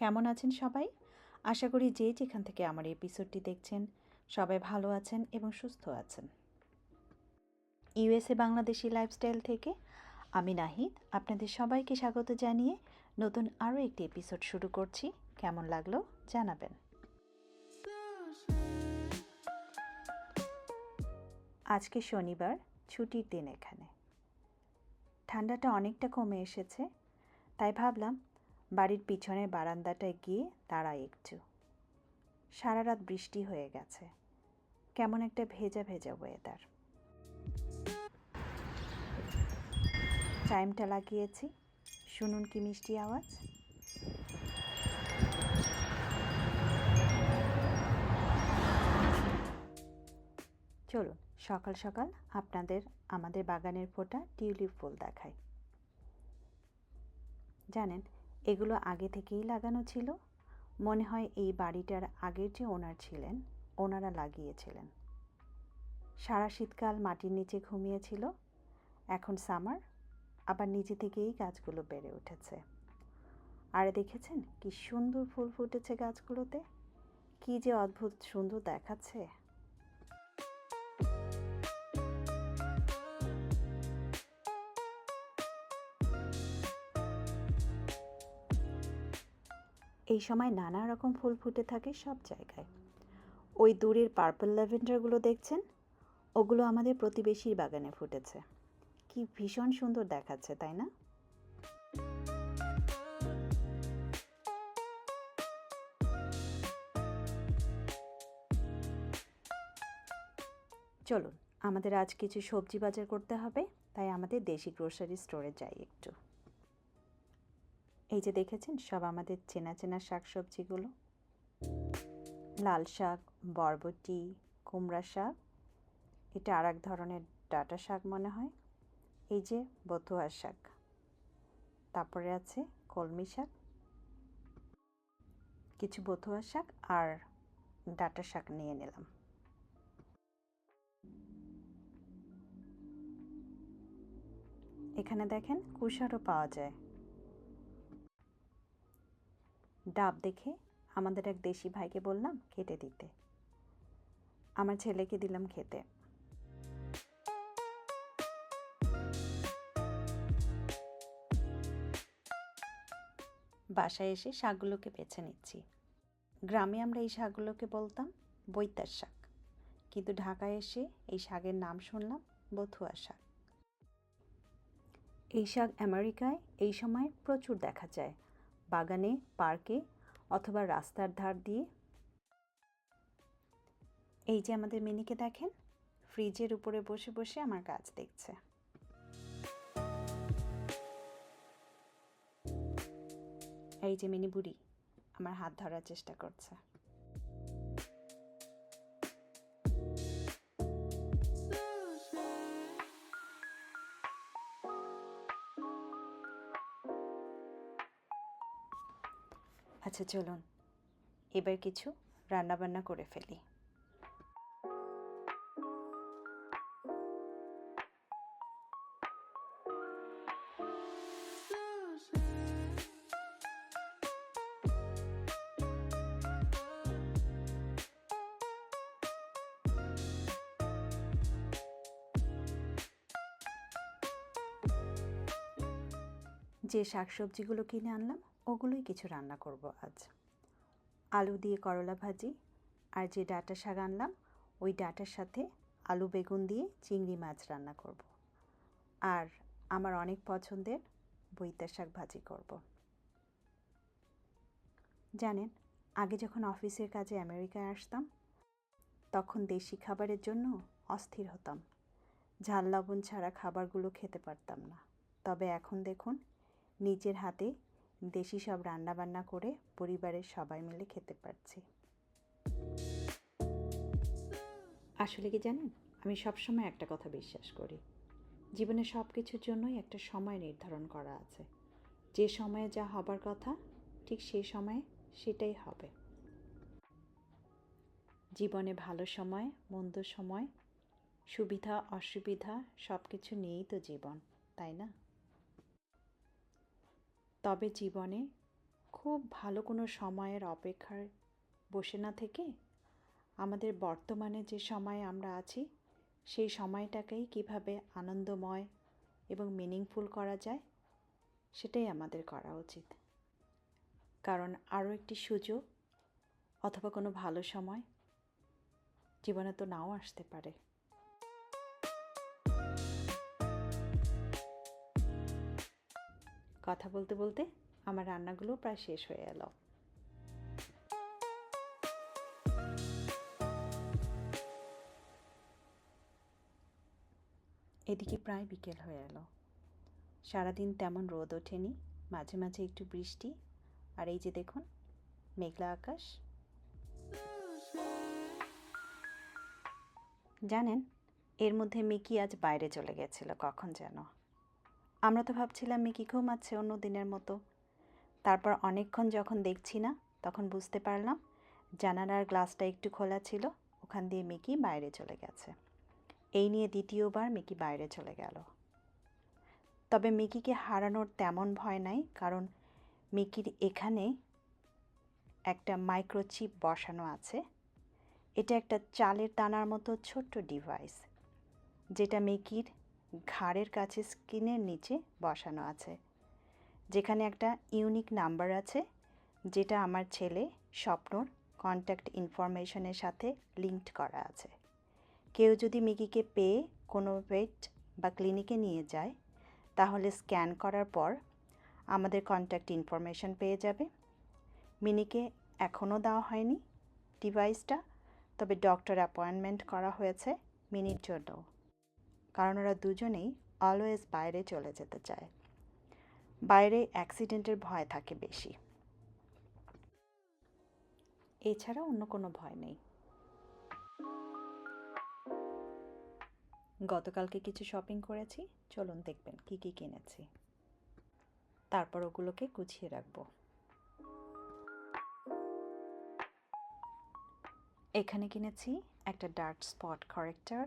কেমন আছেন সবাই? আশা করি যে যেখান থেকে আমার এপিসোডটি দেখছেন, সবাই ভালো আছেন এবং সুস্থ আছেন। ইউএসএ বাংলাদেশি লাইফস্টাইল থেকে আমি নাহিদ, আপনাদের সবাইকে স্বাগত জানিয়ে নতুন আরও একটি এপিসোড শুরু করছি। কেমন লাগল জানাবেন। আজকে শনিবার, ছুটির দিন এখানে। ঠান্ডাটা অনেকটা কমে এসেছে, তাই ভাবলাম বাড়ির পিছনের বারান্দাটায় গিয়ে দাঁড়াই একটু। সারা রাত বৃষ্টি হয়ে গেছে। কেমন একটা ভেজা ভেজা ওয়েদার টাইমটা লাগিয়েছি। শুনুন কি মিষ্টি আওয়াজ। চলুন, সকাল সকাল আপনাদের আমাদের বাগানের ফোটা টিউলিপ ফুল দেখায় জানেন এগুলো আগে থেকেই লাগানো ছিল। মনে হয় এই বাড়িটার আগের যে ওনার ছিলেন, ওনারা লাগিয়েছিলেন। সারা শীতকাল মাটির নিচে ঘুমিয়েছিল। এখন সামার, আবার নিচে থেকেই গাছগুলো বেড়ে উঠেছে। আর দেখেছেন কি সুন্দর ফুল ফুটেছে গাছগুলোতে? কি যে অদ্ভুত সুন্দর দেখাচ্ছে। এই সময় নানা রকম ফুল ফুটে থাকে সব জায়গায়। ওই দূরের পার্পল ল্যাভেন্ডারগুলো দেখছেন? ওগুলো আমাদের প্রতিবেশীর বাগানে ফুটেছে। কি ভীষণ সুন্দর দেখাচ্ছে, তাই না? চলুন, আমাদের আজ কিছু সবজি বাজার করতে হবে, তাই আমাদের দেশি গ্রোসারি স্টোরে যাই একটু। এই যে দেখেছেন, সব আমাদের চেনা চেনা শাক সবজিগুলো লাল শাক, বরবটি, কুমড়া শাক, এটা আর এক ধরনের ডাটা শাক মনে হয়। এই যে বতুয়া শাক। তারপরে আছে কলমি শাক। কিছু বতুয়া শাক আর ডাটা শাক নিয়ে নিলাম। এখানে দেখেন কুষারও পাওয়া যায়। ডাব দেখে আমাদের এক দেশি ভাইকে বললাম কেটে দিতে। আমার ছেলেকে দিলাম খেতে। বাসায় এসে শাকগুলোকে বেছে নিচ্ছি। গ্রামে আমরা এই শাকগুলোকে বলতাম বৈতার শাক। কিন্তু ঢাকায় এসে এই শাকের নাম শুনলাম বথুয়া শাক। এই শাক আমেরিকায় এই সময় প্রচুর দেখা যায়। বাগানে, পার্কে অথবা রাস্তার ধার দিয়ে। এই যে আমাদের মিনিকে দেখেন, ফ্রিজের উপরে বসে বসে আমার কাজ দেখছে। এই যে মিনি বুড়ি, আমার হাত ধরার চেষ্টা করছে। আচ্ছা চলুন। এবার কিছু রান্নাবান্না করে ফেলি। যে শাকসবজিগুলো কিনে আনলাম ওগুলোই কিছু রান্না করব আজ আলু দিয়ে করলা ভাজি আর যে ডাটা শাক আনলাম, ওই ডাটার সাথে আলু বেগুন দিয়ে চিংড়ি মাছ রান্না করব। আর আমার অনেক পছন্দের বইতা শাক ভাজি করব। জানেন, আগে যখন অফিসের কাজে আমেরিকায় আসতাম, তখন দেশি খাবারের জন্য অস্থির হতাম ঝাল লবণ ছাড়া খাবারগুলো খেতে পারতাম না তবে এখন দেখুন, নিজের হাতে দেশি সব রান্নাবান্না করে পরিবারের সবাই মিলে খেতে পারছি। আসলে কি জানেন? আমি সবসময় একটা কথা বিশ্বাস করি। জীবনে সব কিছুর জন্যই একটা সময় নির্ধারণ করা আছে। যে সময়ে যা হবার কথা, ঠিক সেই সময়ে সেটাই হবে। জীবনে ভালো সময়, মন্দ সময়, সুবিধা, অসুবিধা সব কিছু নিয়েই তো জীবন, তাই না? তবে জীবনে খুব ভালো কোনো সময়ের অপেক্ষায় বসে না থেকে আমাদের বর্তমানে যে সময়ে আমরা আছি, সেই সময়টাকেই কীভাবে আনন্দময় এবং মিনিংফুল করা যায়, সেটাই আমাদের করা উচিত। কারণ আরও একটি সুযোগ অথবা কোনো ভালো সময় জীবনে তো নাও আসতে পারে। কথা বলতে বলতে আমার রান্নাগুলো প্রায় শেষ হয়ে এলো। এদিকে প্রায় বিকেল হয়ে এলো। সারাদিন তেমন রোদ ওঠেনি, মাঝে মাঝে একটু বৃষ্টি, আর এই যে দেখুন, মেঘলা আকাশ। জানেন, এর মধ্যে মিকি আজ বাইরে চলে গেছিল, কখন যেন। আমরা তো ভাবছিলাম মিকি ঘুমাচ্ছে অন্য দিনের মতো। তারপর অনেকক্ষণ যখন দেখছি না, তখন বুঝতে পারলাম জানালার গ্লাসটা একটু খোলা ছিল, ওখান দিয়ে মিকি বাইরে চলে গেছে। এই নিয়ে দ্বিতীয়বার মিকি বাইরে চলে গেল। তবে মিকিকে হারানোর তেমন ভয় নাই, কারণ মিকির এখানে একটা মাইক্রোচিপ বসানো আছে। এটা একটা চালের দানার মতো ছোট্ট ডিভাইস, যেটা মিকির ঘাড়ের কাছে স্কিনের নিচে বসানো আছে, যেখানে একটা ইউনিক নাম্বার আছে, যেটা আমার ছেলে স্বপ্নর কন্ট্যাক্ট ইনফরমেশনের সাথে লিঙ্কড করা আছে। কেউ যদি মিকিকে পেয়ে কোনো ভেট বা ক্লিনিকে নিয়ে যায়, তাহলে স্ক্যান করার পর আমাদের কন্ট্যাক্ট ইনফরমেশন পেয়ে যাবে। মিনিকে এখনও দেওয়া হয়নি ডিভাইসটা তবে ডক্টর অ্যাপয়েন্টমেন্ট করা হয়েছে মিনির জন্য। কারণ ওরা দুজনেই অলওয়েজ বাইরে চলে যেতে চায়। বাইরে অ্যাক্সিডেন্টের ভয় থাকে বেশি। এছাড়া অন্য কোনো ভয় নেই। গতকালকে কিছু শপিং করেছি, চলুন দেখবেন কি কি কিনেছি। তারপর ওগুলোকে গুছিয়ে রাখব। এখানে কিনেছি একটা dark spot corrector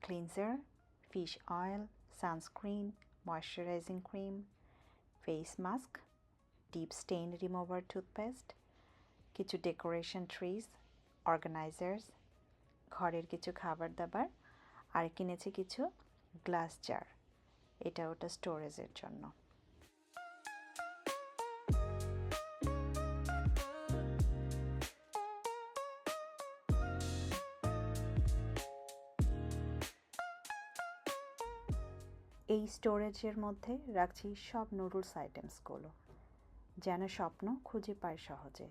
cleanser fish oil, sunscreen, moisturizing cream, face mask, deep stain remover toothpaste, কিছু ডেকোরেশন ট্রিজ অর্গানাইজার্স ঘরের কিছু খাবার দাবার আর কিনেছি কিছু গ্লাস জার এটা ওটা স্টোরেজের জন্য এই স্টোরেজের মধ্যে রাখছি সব নুডলস আইটেমসগুলো। যেন স্বপ্ন খুঁজে পায় সহজেই।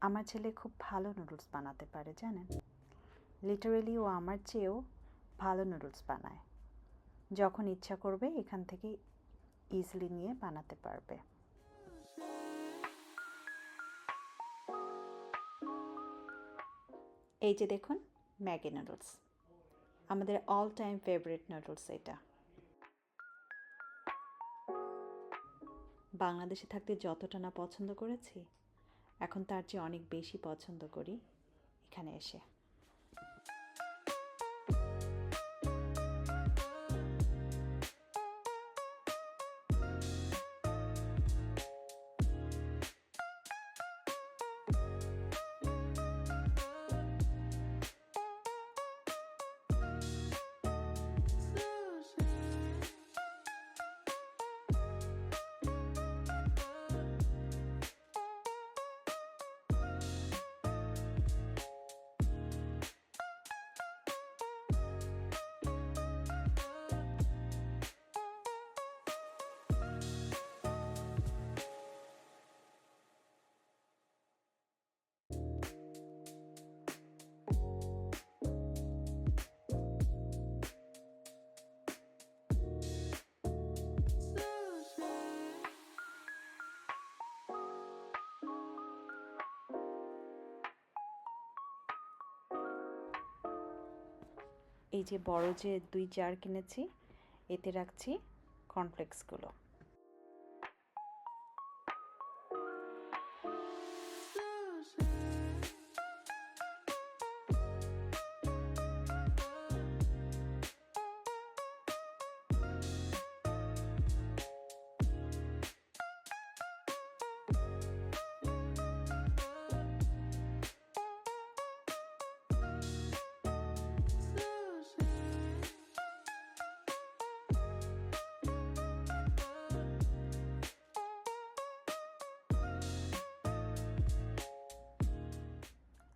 আমার ছেলে খুব ভালো নুডলস বানাতে পারে, জানেন? লিটারেলি ও আমার চেয়েও ভালো নুডলস বানায়। যখন ইচ্ছা করবে, এখান থেকে ইজিলি নিয়ে বানাতে পারবে। এই যে দেখুন, ম্যাগি নুডলস। আমাদের অল টাইম ফেভারিট নুডলস এটা। বাংলাদেশে থাকতে যতটা না পছন্দ করেছি, এখন তার চেয়ে অনেক বেশি পছন্দ করি এখানে এসে। এই যে বড় যে দুই জার কিনেছি এতে রাখছি কর্নফ্লেক্সগুলো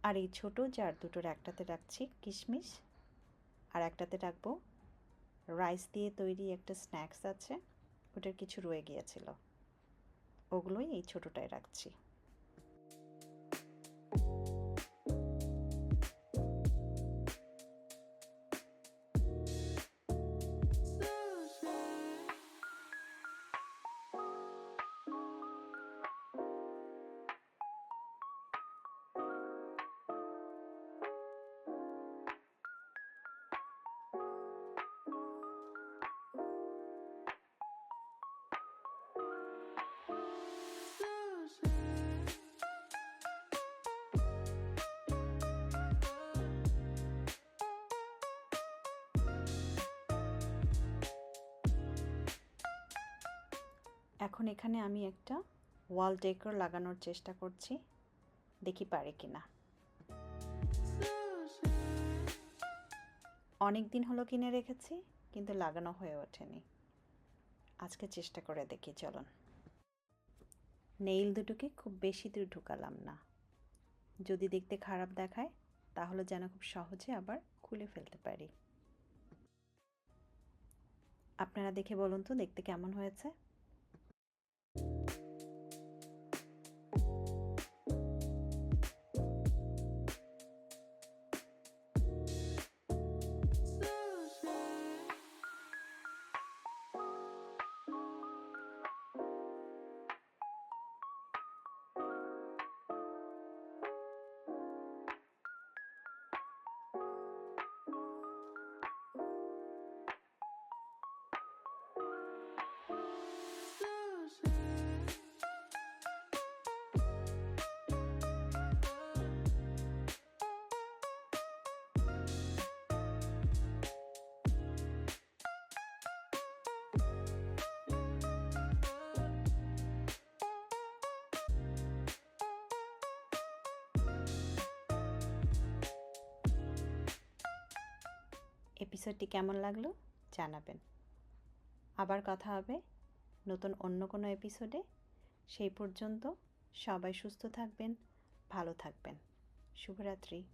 আর এই ছোটো জার দুটোর একটাতে রাখছি কিশমিশ। আর একটাতে রাখব রাইস দিয়ে তৈরি একটা স্ন্যাক্স আছে, ওটার কিছু রয়ে গিয়েছিল। ওগুলোই এই ছোটোটায় রাখছি। এখন এখানে আমি একটা ওয়াল ডেকোর লাগানোর চেষ্টা করছি। দেখি পারে কিনা। অনেক দিন হলো কিনে রেখেছি, কিন্তু লাগানো হয়ে ওঠেনি। আজকে চেষ্টা করে দেখি, চলুন। নেইল দুটোকে খুব বেশি দূর ঢুকালাম না। যদি দেখতে খারাপ দেখায়, তাহলে যেন খুব সহজে আবার খুলে ফেলতে পারি। আপনারা দেখে বলুন তো, দেখতে কেমন হয়েছে? এপিসোডটি কেমন লাগল জানাবেন। আবার কথা হবে নতুন অন্য কোনো এপিসোডে সেই পর্যন্ত সবাই সুস্থ থাকবেন, ভালো থাকবেন। শুভরাত্রি।